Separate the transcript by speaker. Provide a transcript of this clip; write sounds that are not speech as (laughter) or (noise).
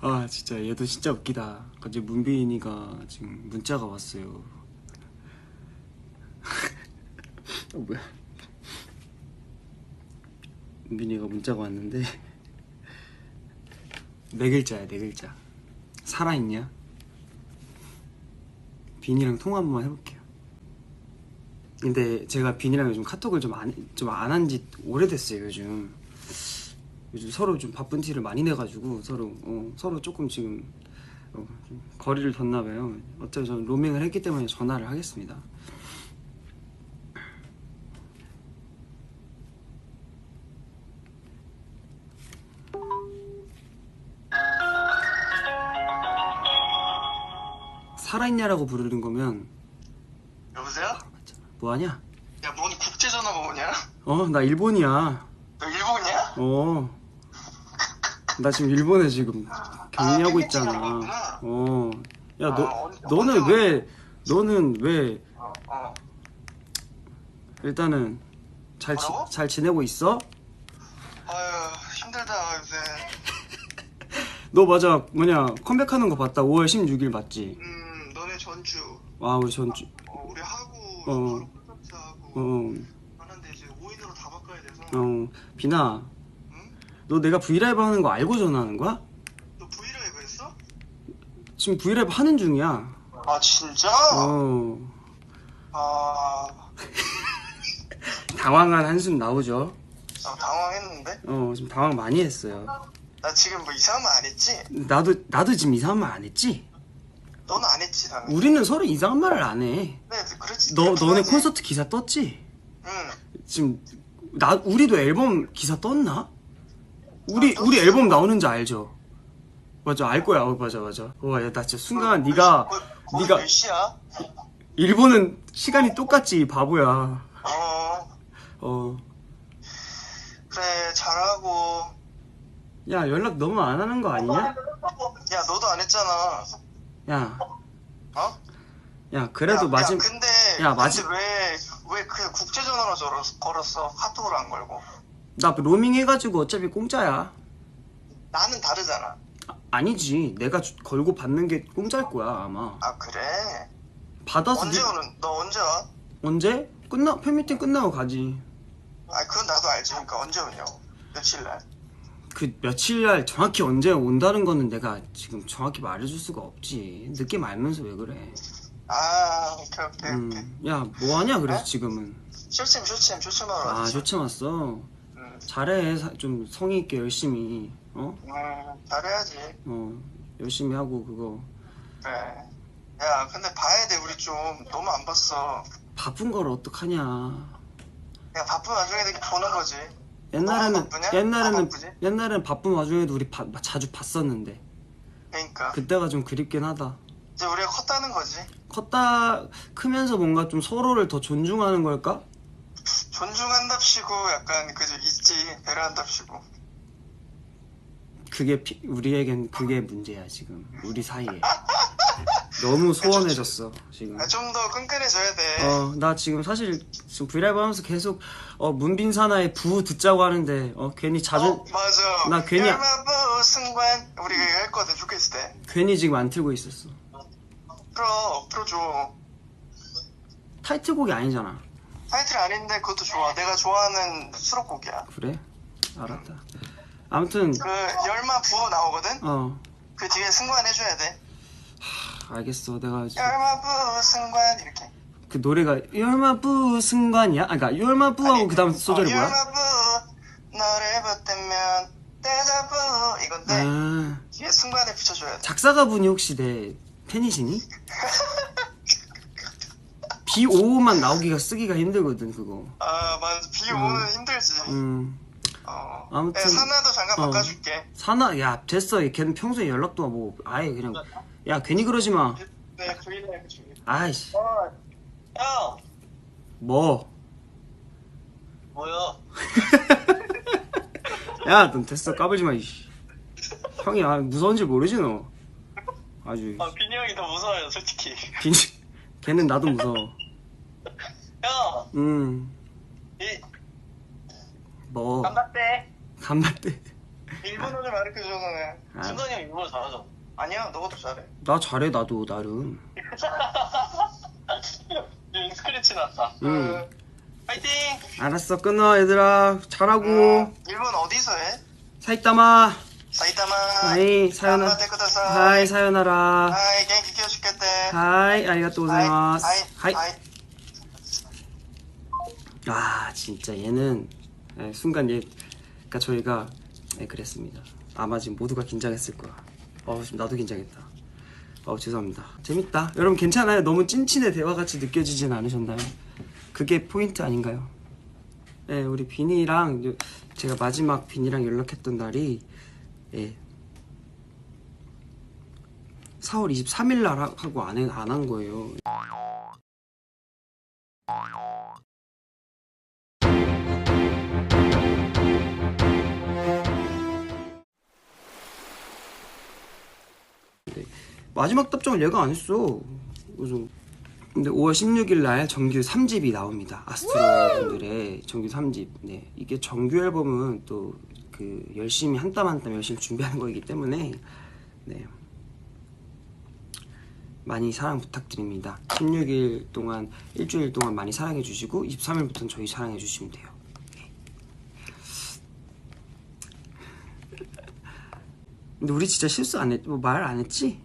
Speaker 1: 아 진짜 얘도 진짜 웃기다. 어제 문빈이가 지금 문자가 왔어요. (laughs) 어 뭐야? 문빈이가 문자가 왔는데 (laughs) 네 글자야 네 글자. 살아있냐? 빈이랑 통화 한번 해볼게요. 근데 제가 빈이랑 요즘 카톡을 좀 안 좀 안 한 지 오래됐어요 요즘. 요즘 서로 좀 바쁜 티를 많이 내가지고 서로 어, 서로 조금 지금 어, 좀 거리를 뒀나 봐요. 어차피 저는 로밍을 했기 때문에 전화를 하겠습니다. 살아있냐라고 부르는 거면
Speaker 2: 여보세요?
Speaker 1: 뭐하냐?
Speaker 2: 야, 뭔 국제전화가 오냐?
Speaker 1: 어, 나 일본이야. 어. 나 지금 일본에 지금 격리하고
Speaker 2: 아,
Speaker 1: 있잖아. 어. 야, 너,
Speaker 2: 아,
Speaker 1: 너는 왜, 너는 왜,
Speaker 2: 어, 어.
Speaker 1: 일단은 잘, 지,
Speaker 2: 뭐라고?
Speaker 1: 잘 지내고 있어?
Speaker 2: 아유, 힘들다, 요새. (laughs)
Speaker 1: 너 맞아, 뭐냐, 컴백하는 거 봤다. 5월 16일 맞지?
Speaker 2: 음, 너네 전주.
Speaker 1: 아, 우리 전주,
Speaker 2: 어, 우리 하고,
Speaker 1: 어.
Speaker 2: 바로 콘서트 하고.
Speaker 1: 어,
Speaker 2: 하는데 이제 5인으로 다 바꿔야 돼서.
Speaker 1: 어, 비나,
Speaker 2: 응?
Speaker 1: 너 내가 브이라이브 하는 거 알고 전화하는 거야?
Speaker 2: 너 브이라이브 했어?
Speaker 1: 지금 브이라이브 하는 중이야.
Speaker 2: 아, 진짜?
Speaker 1: 어,
Speaker 2: 아, (laughs)
Speaker 1: 당황한 한숨 나오죠?
Speaker 2: 나 당황했는데?
Speaker 1: 어, 지금 당황 많이 했어요.
Speaker 2: 나 지금 뭐 이상한 말 안 했지?
Speaker 1: 나도, 나도 지금 이상한 말 안 했지?
Speaker 2: 너는 안 했지, 당연히.
Speaker 1: 우리는 서로 이상한 말을 안 해.
Speaker 2: 네, 그렇지.
Speaker 1: 너 너네. 콘서트 기사 떴지?
Speaker 2: 응.
Speaker 1: 지금 나 우리도 앨범 기사 떴나? 우리
Speaker 2: 아,
Speaker 1: 우리. 앨범 나오는지 알죠? 맞아 알 거야. 어, 맞아 맞아. 와, 야, 나 진짜 순간
Speaker 2: 거-
Speaker 1: 네가
Speaker 2: 거- 거기
Speaker 1: 네가
Speaker 2: 몇 시야?
Speaker 1: 일본은 시간이 똑같지 이 바보야.
Speaker 2: 어,
Speaker 1: 어.
Speaker 2: 그래, 잘하고.
Speaker 1: 야 연락 너무 안 하는 거 아니냐?
Speaker 2: 야, 너도 안 했잖아.
Speaker 1: 야,
Speaker 2: 어?
Speaker 1: 야 그래도
Speaker 2: 야,
Speaker 1: 마지
Speaker 2: 야, 근데,
Speaker 1: 야, 마지-
Speaker 2: 근데 왜, 왜 그냥 국제 전화로 걸었- 걸었어? 카톡으로 안 걸고.
Speaker 1: 나 로밍 해가지고 어차피 공짜야.
Speaker 2: 나는 다르잖아.
Speaker 1: 아, 아 니지 내가 주- 걸고 받는 게 공짜일 거야 아마.
Speaker 2: 아, 그래?
Speaker 1: 받아서
Speaker 2: 언제
Speaker 1: 네-
Speaker 2: 오는, 너 언제 와?
Speaker 1: 언제? 끝나 팬미팅 끝나고 가지.
Speaker 2: 아, 그건 나도 알지. 그러니까 언제 오냐고. 며칠 날.
Speaker 1: 그 며칠 날 정확히 언제 온다는 거는 내가 지금 정확히 말해줄 수가 없지. 느낌 알면서 왜 그래?
Speaker 2: 아, 오케이, 오케이, 오케이.
Speaker 1: 음, 야, 뭐 하냐 그래서
Speaker 2: 어?
Speaker 1: 지금은?
Speaker 2: 쇼챔, 쇼챔, 쇼챔 하러
Speaker 1: 아,
Speaker 2: 왔지.
Speaker 1: 쇼챔 왔어.
Speaker 2: 음,
Speaker 1: 잘해, 사- 좀 성의 있게 열심히, 어,
Speaker 2: 음, 잘해야지.
Speaker 1: 어, 열심히 하고 그거
Speaker 2: 그래. 야, 근데 봐야 돼. 우리 좀 너무 안 봤어.
Speaker 1: 바쁜 걸 어떡하냐?
Speaker 2: 야, 바쁜 와중에 이렇게 보는 거지.
Speaker 1: 옛날에는? 옛날에는
Speaker 2: 아?
Speaker 1: 옛날엔 바쁜 와중에도 우리 바- 자주 봤었는데
Speaker 2: 그러니까.
Speaker 1: 그때가 좀 그립긴 하다.
Speaker 2: 이제 우리가 컸다는 거지.
Speaker 1: 컸다 크면서 뭔가 좀 서로를 더 존중하는 걸까?
Speaker 2: 존중한답시고 약간 그저 있지 배려한답시고
Speaker 1: 그게 피- 우리에겐 그게 문제야 지금 우리 사이에 너무 소원해졌어 지금
Speaker 2: 좀 더 끈끈해져야 돼.
Speaker 1: 어 나 지금 사실 지금 브이라이브 하면서 계속 어 문빈 사나의 부 듣자고 하는데 어 괜히 자주
Speaker 2: 어, 맞아.
Speaker 1: 나 괜히-
Speaker 2: 승관 우리 했거든 죽겠을 때.
Speaker 1: 괜히 지금 안 틀고 있었어
Speaker 2: 풀어 풀어줘.
Speaker 1: 타이틀곡이 아니잖아
Speaker 2: 타이틀 아닌데 그것도 좋아. 내가 좋아하는 수록곡이야.
Speaker 1: 그래 알았다 아무튼
Speaker 2: 그 열마부 나오거든.
Speaker 1: 어
Speaker 2: 그 뒤에 승관 해줘야 돼.
Speaker 1: 알겠어 내가 이제
Speaker 2: 열마부 승관 이렇게.
Speaker 1: 그 노래가 열마부 승관이야? 아 그니까 열마 부하고 그 다음 소절이
Speaker 2: 어,
Speaker 1: 뭐야?
Speaker 2: 열마 부 너를 붙들면 데자부 이건데
Speaker 1: 아
Speaker 2: 뒤에 승관을 붙여줘야 돼.
Speaker 1: 작사가분이 혹시 내 팬이시니? (laughs) B5만 나오기가 쓰기가 힘들거든 그거
Speaker 2: 아 맞아 비 오는 힘들지.
Speaker 1: 음
Speaker 2: 어.
Speaker 1: 아무튼-
Speaker 2: 야, 사나도 잠깐
Speaker 1: 어.
Speaker 2: 바꿔줄게.
Speaker 1: 사나 야 됐어 걔는 평소에 연락도 뭐 아예 그냥 야 괜히 그러지 마
Speaker 2: 네, 브이라이브 중에.
Speaker 1: 아이씨
Speaker 2: 어. 형,
Speaker 1: 뭐
Speaker 2: 뭐야? (laughs)
Speaker 1: 야, 넌 됐어 까불지 마. 이씨. 형이 아, 무서운지 모르지 너. 아주
Speaker 2: 아, 빈이 형이 더 무서워요, 솔직히.
Speaker 1: 빈 걔는 나도 무서워.
Speaker 2: 형,
Speaker 1: 뭐,
Speaker 2: 간봤대.
Speaker 1: 간만대.
Speaker 2: 일본어를 가르쳐줘, 아.
Speaker 1: 너는.
Speaker 3: 순간이 형 일본어 잘하죠?
Speaker 2: 아니야, 너것도 잘해.
Speaker 1: 나 잘해, 나도, 나름. (laughs)
Speaker 3: 지금 스크래치 났다. 음.
Speaker 1: 응.
Speaker 2: 파이팅!
Speaker 1: 알았어, 끊어, 얘들아. 잘하고.
Speaker 2: 일본 어디서 해?
Speaker 1: 사이타마.
Speaker 2: 사이타마.
Speaker 1: 하이,
Speaker 2: 사연아. 테
Speaker 1: 하이, 사연아라.
Speaker 2: 하이, 갱기 키워줄겠대.
Speaker 1: 하이, 아리가또 고자이마스. 하이.
Speaker 2: 하이.
Speaker 1: 아 진짜 얘는 예, 순간 얘 그러니까 저희가 예, 그랬습니다. 아마 지금 모두가 긴장했을 거야. 어 지금 나도 긴장했다. 어 죄송합니다. 재밌다. 여러분 괜찮아요? 너무 찐친의 대화 같이 느껴지진 않으셨나요? 그게 포인트 아닌가요? 예 우리 비니랑 요- 제가 마지막 비니랑 연락했던 날이 예. 4월 23일 날 하- 하고 안 한 거예요 마지막 답장을 얘가 안 했어. 그래서 근데 5월 16일 날 정규 3집이 나옵니다. 아스트로 분들의 정규 3집. 네. 이게 정규 앨범은 또 그 열심히 한 땀 한 땀 열심히 준비하는 거이기 때문에 네. 많이 사랑 부탁드립니다. 16일 동안 일주일 동안 많이 사랑해 주시고 23일부터는 저희 사랑해 주시면 돼요. 네. 근데 우리 진짜 실수 안 했, 뭐 말 안 했지?